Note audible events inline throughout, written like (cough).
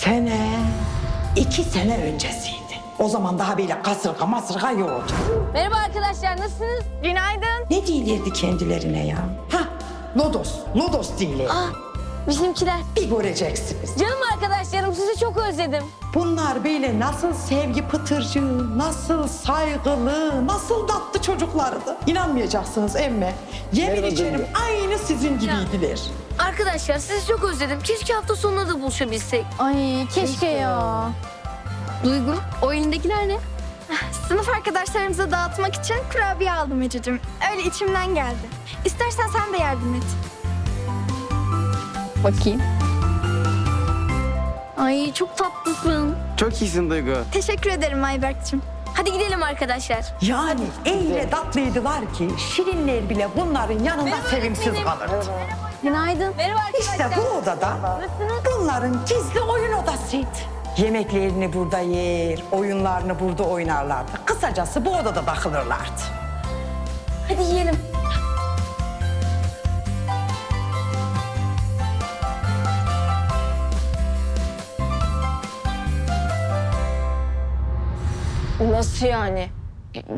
Sene iki sene öncesiydi. O zaman daha böyle kasırga masırga yoktu. Merhaba arkadaşlar nasılsınız? Günaydın. Ne değilirdi kendilerine ya? Ha, Lodos, Lodos değiller. Aa, bizimkiler. Bir göreceksiniz. Canım arkadaşlarım sizi çok özledim. Bunlar böyle nasıl sevgi pıtırcı, nasıl saygılı, nasıl tatlı çocuklardı. İnanmayacaksınız emme. Yemin içerim aynı sizin gibiydiler. Arkadaşlar sizi çok özledim. Keşke hafta sonunda da buluşabilsek. Ay keşke ya. Duygu, o elindekiler ne? Sınıf arkadaşlarımıza dağıtmak için kurabiye aldım Ececiğim. Öyle içimden geldi. İstersen sen de yardım et. Bakayım. Ay çok tatlısın. Çok iyisin Duygu. Teşekkür ederim Ayberk'cim. Hadi gidelim arkadaşlar. Yani öyle tatlıydılar ki şirinler bile bunların yanında sevimsiz kalırdı. Günaydın. Merhaba İşte arkadaşlar. bu odada bunların gizli oyun odasıydı. Yemeklerini burada yer, oyunlarını burada oynarlardı. Kısacası bu odada bakılırlardı. Hadi yiyelim. Nasıl yani?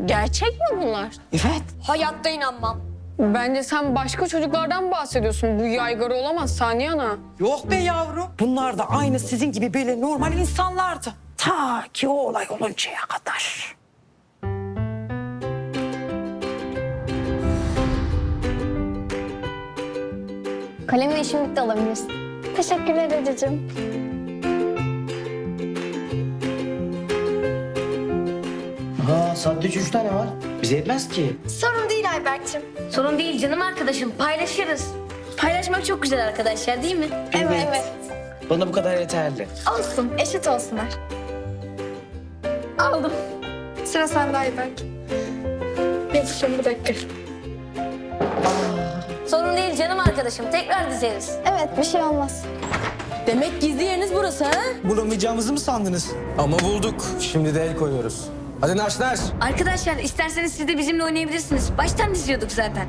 Gerçek mi bunlar? Evet. Hayatta inanmam. Bence sen başka çocuklardan bahsediyorsun. Bu yaygara olamaz Saniye Ana. Yok be yavrum. Bunlar da aynı sizin gibi böyle normal insanlardı. Ta ki o olay oluncaya kadar. Kalemle işim bitti alabilirsin. Teşekkürler Ececiğim. Saatte üç tane var. Bize yetmez ki. Sorun değil Ayberk'cim. Sorun değil canım arkadaşım. Paylaşırız. Paylaşmak çok güzel arkadaşlar değil mi? Evet. evet. Bana bu kadar yeterli. Olsun, eşit olsunlar. Aldım. Sıra sende Ayberk. Yapışın bir dakika. Sorun değil canım arkadaşım. Tekrar dizeriz. Evet, bir şey olmaz. Demek gizli yeriniz burası ha? Bulamayacağımızı mı sandınız? Ama bulduk. Şimdi de el koyuyoruz. Hadi naş naş. Arkadaşlar isterseniz siz de bizimle oynayabilirsiniz. Baştan diziyorduk zaten.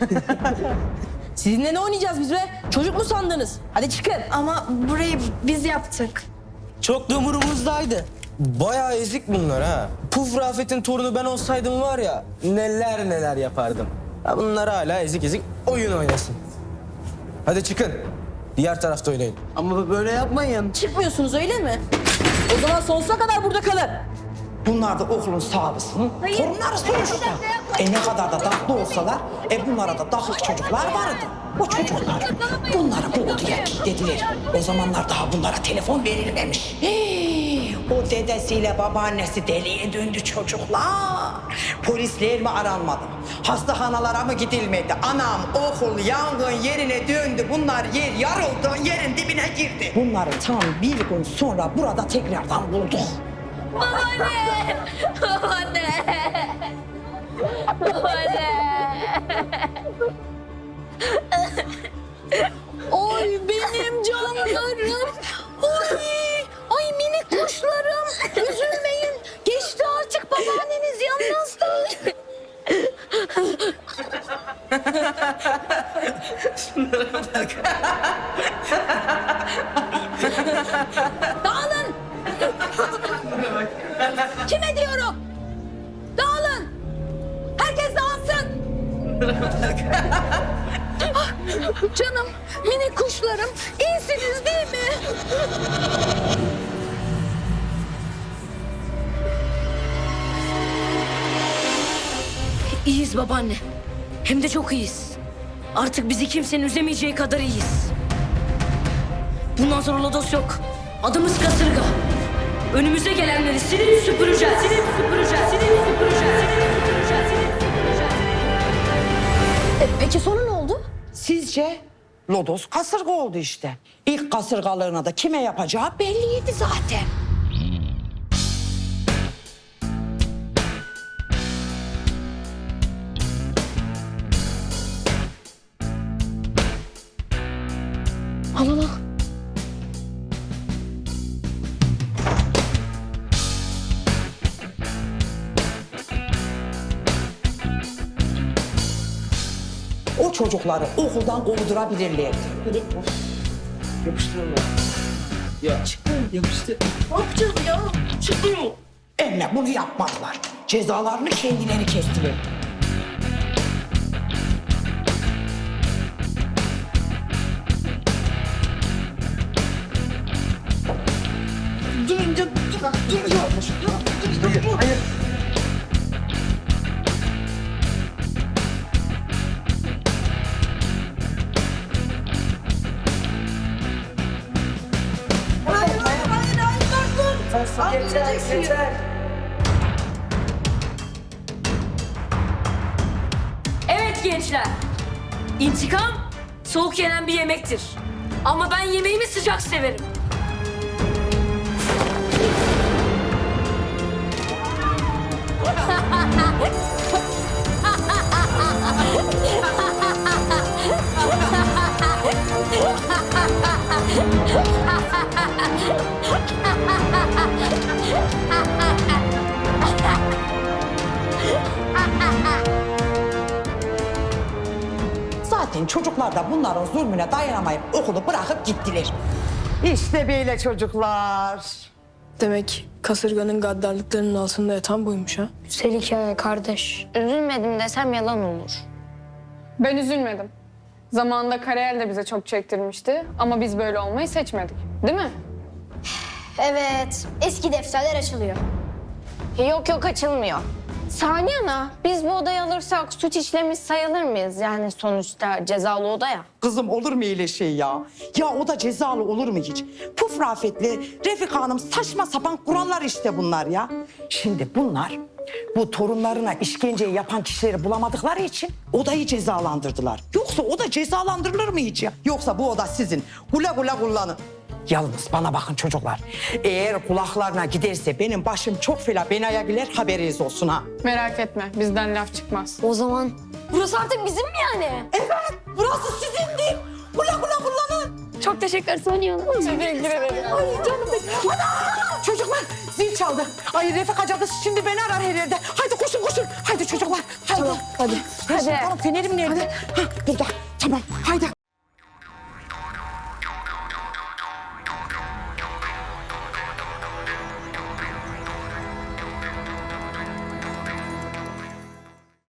(laughs) Sizinle ne oynayacağız biz be? Çocuk mu sandınız? Hadi çıkın. Ama burayı biz yaptık. Çok da umurumuzdaydı. Bayağı ezik bunlar ha. Puf Rafet'in torunu ben olsaydım var ya neler neler yapardım. Ya bunlar hala ezik ezik oyun oynasın. Hadi çıkın. Diğer tarafta oynayın. Ama böyle yapmayın. Çıkmıyorsunuz öyle mi? O zaman sonsuza kadar burada kalın. Bunlar da okulun sahibisinin torunları sonuçta. E ne kadar da tatlı olsalar, e bunlara da dakik çocuklar vardı. O çocuklar bunları bu odaya kilitlediler. O zamanlar daha bunlara telefon verilmemiş. Hii, o dedesiyle babaannesi deliye döndü çocuklar. Polisler mi aranmadı? Hastahanalara mı gidilmedi? Anam okul yangın yerine döndü. Bunlar yer yarıldı, yerin dibine girdi. Bunları tam bir gün sonra burada tekrardan bulduk. Babaanne! Babaanne! Babaanne! Oy benim canlarım. Oy, ay minik kuşlarım. Üzülmeyin. Geçti artık babaanneniz yalnızdı. Dağılın. Kime diyorum? Dağılın. Herkes dağılsın. Ah, Canım, minik kuşlarım, iyisiniz değil mi? İyiyiz babaanne. Hem de çok iyiyiz. Artık bizi kimsenin üzemeyeceği kadar iyiyiz. Bundan sonra lodos yok. Adımız kasırga. Önümüze gelenleri silip süpüreceğiz. Silip süpüreceğiz. Silip süpüreceğiz. Silip süpüreceğiz. Silip süpüreceğiz. E, peki sonra ne oldu? Sizce? Lodos kasırga oldu işte. İlk kasırgalığına da kime yapacağı belliydi zaten. Çocukları okuldan kovdurabilirlerdi. Yapıştırın. Ya. Çıkın Yapıştı. Emre bunu yapmazlar. Cezalarını kendileri kestiler. Durunca dur, dur, Evet gençler. İntikam soğuk yenen bir yemektir. Ama ben yemeğimi sıcak severim. (laughs) Zaten çocuklar da bunların zulmüne dayanamayıp okulu bırakıp gittiler. İşte böyle çocuklar. Demek kasırganın gaddarlıklarının altında yatan buymuş ha. Güzel hikaye kardeş. Üzülmedim desem yalan olur. Ben üzülmedim. Zamanında Karayel de bize çok çektirmişti ama biz böyle olmayı seçmedik. Değil mi? Evet. Eski defterler açılıyor. Yok yok açılmıyor. Saniye Ana, biz bu odayı alırsak suç işlemiş sayılır mıyız? Yani sonuçta cezalı oda ya. Kızım olur mu öyle şey ya? Ya o da cezalı olur mu hiç? Puf Rafet'le Refika Hanım saçma sapan kurallar işte bunlar ya. Şimdi bunlar bu torunlarına işkenceyi yapan kişileri bulamadıkları için odayı cezalandırdılar. Yoksa oda cezalandırılır mı hiç ya? Yoksa bu oda sizin. Gula gula kullanın. Yalnız bana bakın çocuklar. Eğer kulaklarına giderse benim başım çok fena benaya güler haberiniz olsun ha. Merak etme bizden laf çıkmaz. O zaman burası artık bizim mi yani? Evet burası sizindi. Gula gula kullanın. Çok teşekkür ederim. Ay canım benim. Ana! Çocuklar zil çaldı. Ay Refika cadısı şimdi beni arar her yerde. Haydi koşun koşun. Haydi çocuklar. Haydi. Hadi. Hadi. Tamam fenerim nerede? Ha, burada. Tamam haydi.